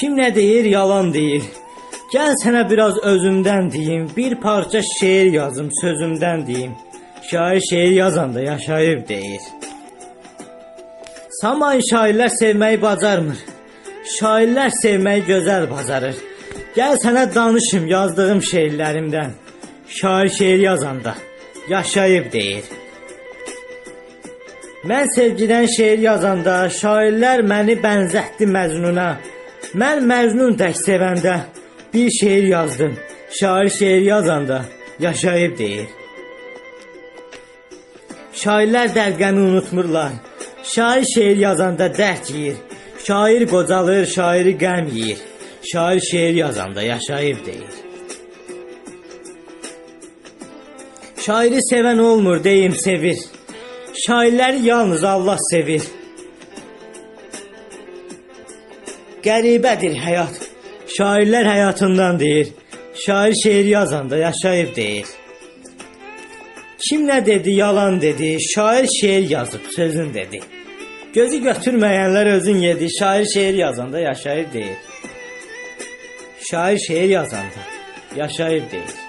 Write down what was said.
Kim ne deyir, yalan deyir. Gel sana biraz özümden diyeyim. Bir parça şiir yazım, sözümden diyeyim. Şair şiir yazanda yaşayıb deyir. Saman şairlər sevməyi bacarmır. Şairlər sevməyi gözəl bacarır. Gəl sənə danışım yazdığım şeirlərimdən. Şair şeir yazanda yaşayıb deyir. Mən sevgidən şeir yazanda şairlər məni bənzətdi Məcnuna. Mən Məcnun tək sevəndə bir şeir yazdım. Şair şeir yazanda yaşayıb deyir. Şairlər dərqəni unutmurlar. Şair şeir yazanda dərd yeyir. Şair qocalır, şairi qəm yeyir. Şair şeir yazanda yaşayıb deyir. Şairi sevən olmur, deyim sevir. Şairləri yalnız Allah sevir. Qəribədir həyat. Şairlər həyatından deyir. Şair şeir yazanda yaşayıb deyir. Kim nə dedi, yalan dedi. Şair şeir yazıb, sözün dedi. Gözü götürməyənlər özün yedi. Şair şeir yazanda yaşayıb deyir. Şair şeir yazanda yaşayıb deyir.